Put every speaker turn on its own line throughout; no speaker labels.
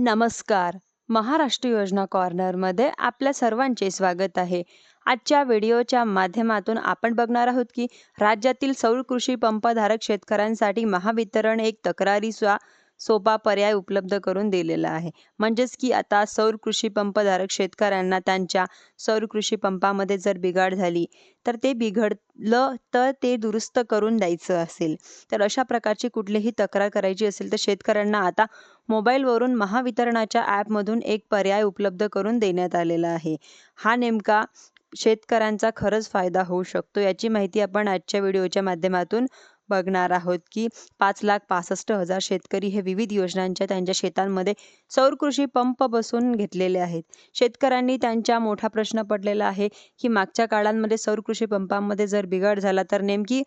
नमस्कार. महाराष्ट्र योजना कॉर्नरमध्ये आपल्या सर्वांचे स्वागत आहे. आजच्या व्हिडिओच्या माध्यमातून आपण बघणार आहोत की राज्यातील सौर कृषी पंपधारक शेतकऱ्यांसाठी महावितरण एक तक्रारीचा सोपा पर्याय उपलब्ध करून दिलेला आहे. म्हणजेच की आता सौर कृषी पंपधारक शेतकऱ्यांना त्यांच्या सौर कृषी पंपामध्ये जर बिघाड झाली तर ते बिघडलं तर ते दुरुस्त करून द्यायचं असेल. तर अशा प्रकारची कुठलीही तक्रार करायची असेल तर शेतकऱ्यांना आता मोबाईलवरून महावितरणाच्या ॲपमधून एक पर्याय उपलब्ध करून देण्यात आलेला आहे. हा नेमका शेतकऱ्यांचा खरंच फायदा होऊ शकतो याची माहिती आपण आजच्या व्हिडिओच्या माध्यमातून बघणार आहोत की पाच लाख पासष्ट हजार शेतकरी हे विविध योजनांच्या त्यांच्या शेतांमध्ये सौर कृषी पंप बसून घेतलेले आहेत. शेतकऱ्यांनी त्यांच्या मोठा प्रश्न पडलेला आहे की मागच्या काळांमध्ये सौर कृषी पंपांमध्ये जर बिघाड झाला तर नेमकी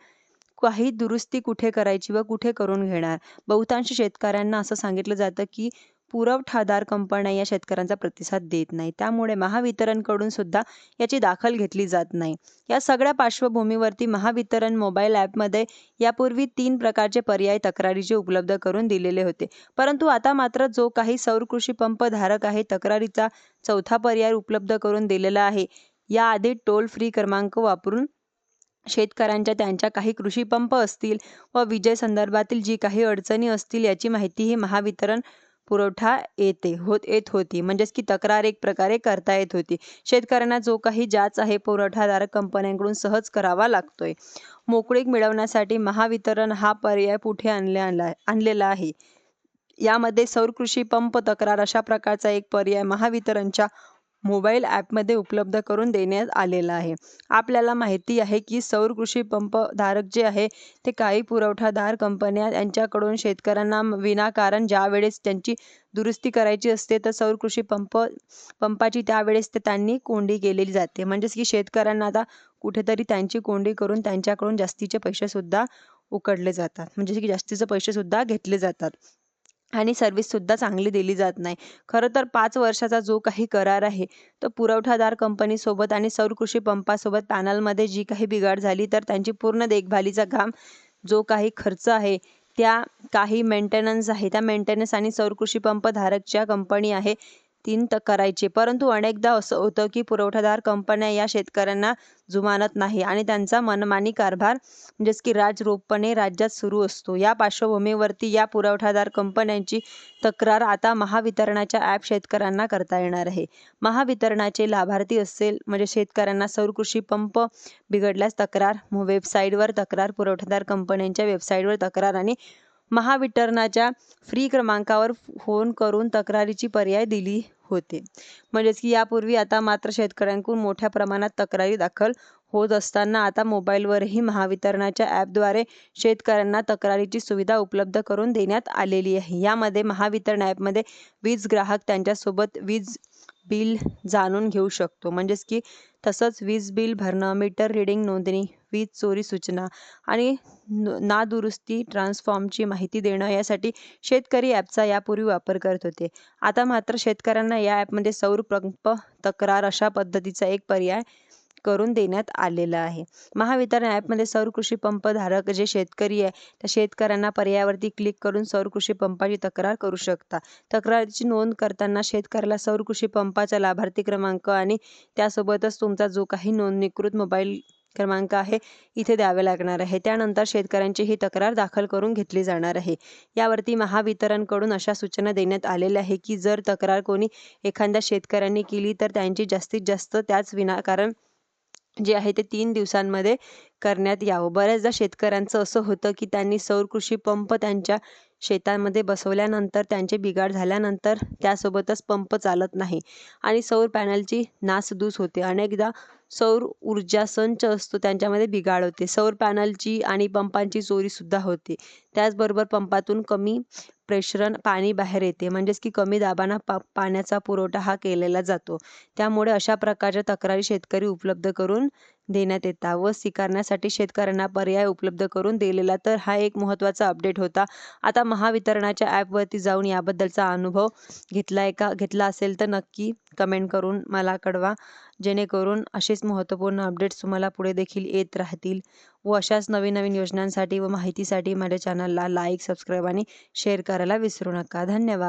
काही दुरुस्ती कुठे करायची व कुठे करून घेणार? बहुतांश शेतकऱ्यांना असं सांगितलं जातं की पुरवठादार कंपन्या या शेतकऱ्यांचा प्रतिसाद देत नाही. त्यामुळे महावितरणकडून सुद्धा याची दाखल घेतली जात नाही. या सगळ्या पार्श्वभूमीवरती महावितरण मोबाईल ॲपमध्ये यापूर्वी तीन प्रकारचे पर्याय तक्रारीचे उपलब्ध करून दिलेले होते. परंतु आता मात्र जो काही सौर कृषी पंप धारक आहे तक्रारीचा चौथा पर्याय उपलब्ध करून दिलेला आहे. याआधी टोल फ्री क्रमांक वापरून शेतकऱ्यांच्या त्यांच्या काही कृषी पंप असतील व विजय संदर्भातील जी काही अडचणी असतील याची माहिती ही महावितरण पुरवठा येते होत येत होती. म्हणजेच की तक्रार एक प्रकारे करता येत होती. शेतकऱ्यांना जो काही जाच आहे पुरवठादारक कंपन्यांकडून सहज करावा लागतोय. मोकळीक मिळवण्यासाठी महावितरण हा पर्याय पुढे आणले आणलेला आहे. यामध्ये सौर कृषी पंप तक्रार अशा प्रकारचा एक पर्याय महावितरणच्या मोबाईल ॲपमध्ये उपलब्ध करून देण्यात आलेला आहे. आपल्याला माहिती आहे की सौर कृषी पंपधारक जे आहे ते काही पुरवठादार कंपन्या यांच्याकडून शेतकऱ्यांना विनाकारण ज्यावेळेस त्यांची दुरुस्ती करायची असते तर सौर कृषी पंप पंपाची त्यावेळेस ते त्यांनी कोंडी केलेली जाते. म्हणजेच की शेतकऱ्यांना आता कुठेतरी त्यांची कोंडी करून त्यांच्याकडून जास्तीचे पैसेसुद्धा उकडले जातात. म्हणजे की जास्तीचे पैसेसुद्धा घेतले जातात. आणि सर्व्हिससुद्धा चांगली दिली जात नाही. खरं तर पाच वर्षाचा जो काही करार आहे तो पुरवठादार कंपनीसोबत आणि सौर कृषी पंपासोबत पॅनलमध्ये जी काही बिघाड झाली तर त्यांची पूर्ण देखभालीचा काम जो काही खर्च आहे त्या काही मेंटेनन्स आहे. त्या मेंटेनन्स आणि सौर कृषी पंप धारकच्या कंपनी आहे. तीन त करायचे. परंतु अनेकदा असं होतं की पुरवठादार कंपन्या या शेतकऱ्यांना जुमानत नाही आणि त्यांचा मनमानी कारभार म्हणजेच की राजरोपणे राज्यात सुरू असतो. या पार्श्वभूमीवरती या पुरवठादार कंपन्यांची तक्रार आता महावितरणाच्या ॲप शेतकऱ्यांना करता येणार आहे. महावितरणाचे लाभार्थी असेल म्हणजे शेतकऱ्यांना सौर कृषी पंप बिघडल्यास तक्रार वेबसाईटवर तक्रार पुरवठादार कंपन्यांच्या वेबसाईटवर तक्रार आणि महावितरणाच्या फ्री क्रमांकावर फोन करून तक्रारीची पर्याय दिली होते. म्हणजेच की यापूर्वी आता मात्र शेतकऱ्यांकडून मोठ्या प्रमाणात तक्रारी दाखल होत असताना आता मोबाईलवरही महावितरणाच्या ॲपद्वारे शेतकऱ्यांना तक्रारीची सुविधा उपलब्ध करून देण्यात आलेली आहे. यामध्ये महावितरण ॲपमध्ये वीज ग्राहक त्यांच्यासोबत वीज बिल जाणून घेऊ शकतो. म्हणजेच की तसंच वीज बिल भरणं मीटर रिडिंग नोंदणी वीज चोरी सूचना आणि नादुरुस्ती ट्रान्सफॉर्मची माहिती देणं यासाठी शेतकरी ॲपचा यापूर्वी वापर करत होते. आता मात्र शेतकऱ्यांना या ॲपमध्ये सौर पंप तक्रार अशा पद्धतीचा एक पर्याय करून देण्यात आलेला आहे. महावितरण ॲपमध्ये सौर कृषी पंप धारक जे शेतकरी आहे त्या शेतकऱ्यांना पर्यायावरती क्लिक करून सौर कृषी पंपाची तक्रार करू शकता. तक्रारीची नोंद करताना शेतकऱ्याला सौर कृषी पंपाचा लाभार्थी क्रमांक आणि त्यासोबतच तुमचा जो काही नोंदणीकृत मोबाईल क्रमांक आहे. इथे द्यावे लागणार आहे. त्यानंतर शेतकऱ्यांची ही तक्रार दाखल करून घेतली जाणार आहे. यावरती महावितरणकडून अशा सूचना देण्यात आलेल्या आहे की जर तक्रार कोणी एखाद्या शेतकऱ्यांनी केली तर त्यांची जास्तीत जास्त त्याच विनाकारण जे आहे ते तीन दिवसांमध्ये करण्यात यावं. बऱ्याचदा शेतकऱ्यांचं असं होतं की त्यांनी सौर कृषी पंप त्यांच्या शेतांमध्ये बसवल्यानंतर त्यांचे बिघाड झाल्यानंतर त्यासोबतच पंप चालत नाही आणि सौर पॅनलची नासधूस होते. अनेकदा सौर ऊर्जा संच असतो त्यांच्यामध्ये बिघाड होते. सौर पॅनलची आणि पंपांची चोरीसुद्धा होते. त्याचबरोबर पंपातून कमी प्रेशरन पाणी बाहेर येते. म्हणजेच की कमी दाबानं पा पाण्याचा पुरवठा हा केलेला जातो. त्यामुळे अशा प्रकारच्या तक्रारी शेतकरी उपलब्ध करून देण्यात येतात व स्वीकारण्यासाठी शेतकऱ्यांना पर्याय उपलब्ध करून दिलेला. तर हा एक महत्त्वाचा अपडेट होता. आता महावितरणाच्या ॲपवरती जाऊन याबद्दलचा अनुभव घेतला आहे का? घेतला असेल तर नक्की कमेंट करून मला कळवा. जेणेकरून असेच महत्त्वपूर्ण अपडेट्स तुम्हाला पुढे देखील येत राहतील. व अशाच नवीन नवीन योजनांसाठी व माहितीसाठी माझ्या चॅनलला लाईक सबस्क्राईब आणि शेअर करायला विसरू नका. धन्यवाद.